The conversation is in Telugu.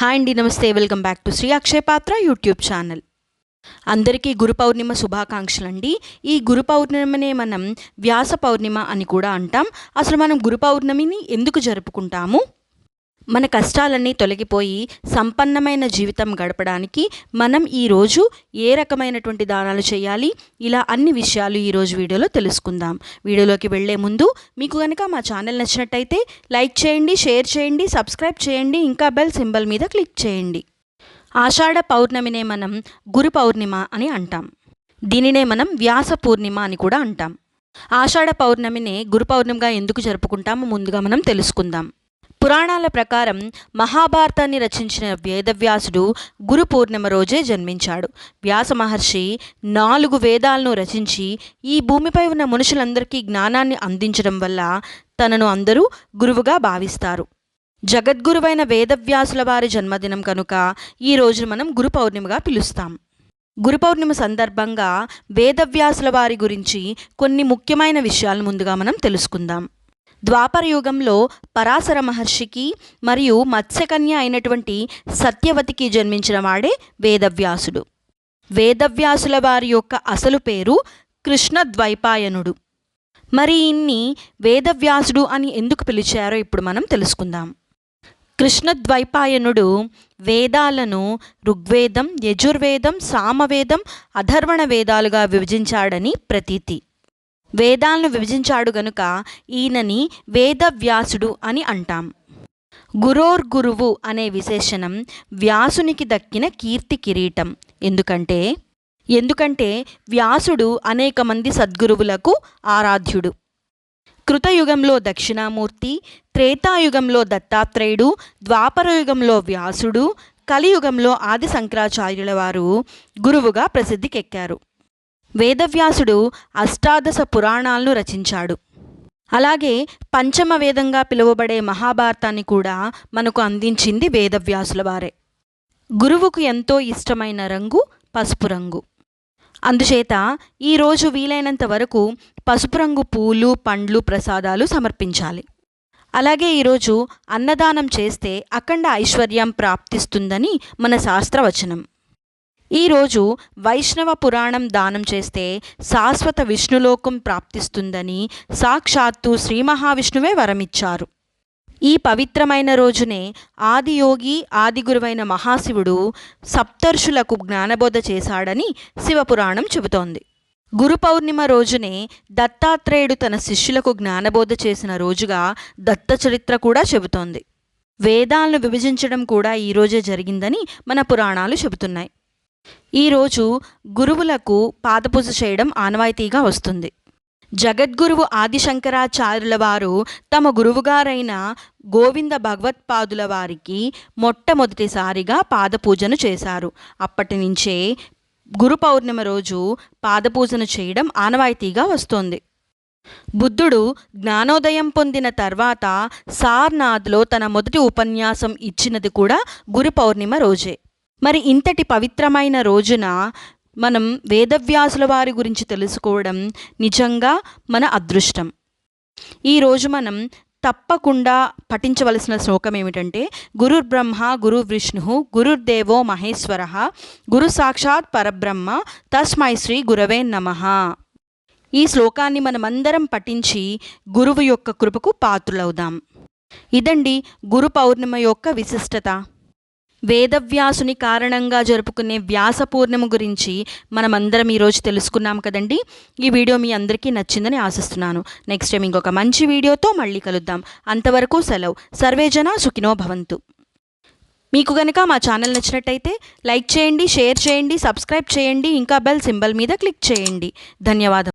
హాయ్ అండి నమస్తే welcome back to Shri Akshaya Patra YouTube channel. అందరికీ గురు పౌర్ణిమ శుభాకాంక్షలు అండి ఈ గురు పౌర్ణిమనే మనం వ్యాస పౌర్ణిమ అని కూడా అంటాం. అసలు మనం గురు పౌర్ణమిని ఎందుకు జరుపుకుంటాము? మన కష్టాలన్నీ తొలగిపోయి సంపన్నమైన జీవితం గడపడానికి మనం ఈరోజు ఏ రకమైనటువంటి దానాలు చేయాలి? ఇలా అన్ని విషయాలు ఈరోజు వీడియోలో తెలుసుకుందాం. వీడియోలోకి వెళ్ళే ముందు మీకు కనుక మా ఛానల్ నచ్చినట్టయితే లైక్ చేయండి షేర్ చేయండి సబ్స్క్రైబ్ చేయండి ఇంకా బెల్ సింబల్ మీద క్లిక్ చేయండి. ఆషాఢ పౌర్ణమినే మనం గురు పౌర్ణిమ అని అంటాం. దీనినే మనం వ్యాస పూర్ణిమ అని కూడా అంటాం. ఆషాఢ పౌర్ణమినే గురు పౌర్ణమిగా ఎందుకు జరుపుకుంటామో ముందుగా మనం తెలుసుకుందాం. పురాణాల ప్రకారం మహాభారతాన్ని రచించిన వేదవ్యాసుడు గురు పూర్ణిమ రోజే జన్మించాడు. వ్యాస మహర్షి నాలుగు వేదాలను రచించి ఈ భూమిపై ఉన్న మనుషులందరికీ జ్ఞానాన్ని అందించడం వల్ల తనను అందరూ గురువుగా భావిస్తారు. జగద్గురువైన వేదవ్యాసుల వారి జన్మదినం కనుక ఈ రోజును మనం గురు పౌర్ణిమగా పిలుస్తాం. గురు పౌర్ణిమ సందర్భంగా వేదవ్యాసుల వారి గురించి కొన్ని ముఖ్యమైన విషయాలు ముందుగా మనం తెలుసుకుందాం. ద్వాపర యుగంలో పరాశర మహర్షికి మరియు మత్స్యకన్య అయినటువంటి సత్యవతికి జన్మించిన వాడే వేదవ్యాసుడు. వేదవ్యాసుల వారి యొక్క అసలు పేరు కృష్ణ ద్వైపాయనుడు మరి ఇన్ని వేదవ్యాసుడు అని ఎందుకు పిలిచారో ఇప్పుడు మనం తెలుసుకుందాం. కృష్ణద్వైపాయనుడు వేదాలను ఋగ్వేదం యజుర్వేదం సామవేదం అధర్వణ వేదాలుగా విభజించాడని ప్రతీతి. వేదాలను విభజించాడు గనుక ఈయనని వేదవ్యాసుడు అని అంటాం. గురోర్ గురువు అనే విశేషణం వ్యాసునికి దక్కిన కీర్తి కిరీటం. ఎందుకంటే ఎందుకంటే వ్యాసుడు అనేక మంది సద్గురువులకు ఆరాధ్యుడు. కృతయుగంలో దక్షిణామూర్తి త్రేతాయుగంలో దత్తాత్రేయుడు ద్వాపరయుగంలో వ్యాసుడు కలియుగంలో ఆది శంకరాచార్యుల వారు గురువుగా ప్రసిద్ధికెక్కారు. వేదవ్యాసుడు అష్టాదశ పురాణాలను రచించాడు. అలాగే పంచమ వేదంగా పిలువబడే మహాభారతాన్ని కూడా మనకు అందించింది వేదవ్యాసుల వారే. గురువుకు ఎంతో ఇష్టమైన రంగు పసుపు రంగు. అందుచేత ఈరోజు వీలైనంత వరకు పసుపు రంగు పూలు పండ్లు ప్రసాదాలు సమర్పించాలి. అలాగే ఈరోజు అన్నదానం చేస్తే అఖండ ఐశ్వర్యం ప్రాప్తిస్తుందని మన శాస్త్రవచనం. ఈరోజు వైష్ణవ పురాణం దానం చేస్తే శాశ్వత విష్ణులోకం ప్రాప్తిస్తుందని సాక్షాత్తు శ్రీ మహావిష్ణువే వరమిచ్చారు. ఈ పవిత్రమైన రోజునే ఆదియోగి ఆదిగురువైన మహాశివుడు సప్తర్షులకు జ్ఞానబోధ చేశాడని శివపురాణం చెబుతోంది. గురు పౌర్ణిమ రోజునే దత్తాత్రేయుడు తన శిష్యులకు జ్ఞానబోధ చేసిన రోజుగా దత్త చరిత్ర కూడా చెబుతోంది. వేదాలను విభజించడం కూడా ఈరోజే జరిగిందని మన పురాణాలు చెబుతున్నాయి. ఈరోజు గురువులకు పాదపూజ చేయడం ఆనవాయితీగా వస్తుంది. జగద్గురువు ఆదిశంకరాచార్యుల వారు తమ గురువుగారైన గోవింద భగవత్పాదుల వారికి మొట్టమొదటిసారిగా పాదపూజను చేశారు. అప్పటి నుంచే గురు పౌర్ణమి రోజు పాదపూజను చేయడం ఆనవాయితీగా వస్తోంది. బుద్ధుడు జ్ఞానోదయం పొందిన తర్వాత సార్నాథ్లో తన మొదటి ఉపన్యాసం ఇచ్చినది కూడా గురు పౌర్ణిమ రోజే. మరి ఇంతటి పవిత్రమైన రోజున మనం వేదవ్యాసుల వారి గురించి తెలుసుకోవడం నిజంగా మన అదృష్టం. ఈరోజు మనం తప్పకుండా పఠించవలసిన శ్లోకం ఏమిటంటే గురుర్ బ్రహ్మ గురు విష్ణు గురుర్దేవో మహేశ్వర గురు సాక్షాత్ పరబ్రహ్మ తస్మై శ్రీ గురవే నమ. ఈ శ్లోకాన్ని మనమందరం పఠించి గురువు యొక్క కృపకు పాత్రులవుదాం. ఇదండి గురు పౌర్ణిమ యొక్క విశిష్టత. వేదవ్యాసుని కారణంగా జరుపుకునే వ్యాస పూర్ణిమ గురించి మనమందరం ఈరోజు తెలుసుకున్నాం కదండి. ఈ వీడియో మీ అందరికీ నచ్చిందని ఆశిస్తున్నాను. నెక్స్ట్ టైం ఇంకొక మంచి వీడియోతో మళ్ళీ కలుద్దాం. అంతవరకు సెలవు. సర్వేజన సుఖినో భవంతు. మీకు కనుక మా ఛానల్ నచ్చినట్టయితే లైక్ చేయండి షేర్ చేయండి సబ్స్క్రైబ్ చేయండి ఇంకా బెల్ సింబల్ మీద క్లిక్ చేయండి. ధన్యవాదం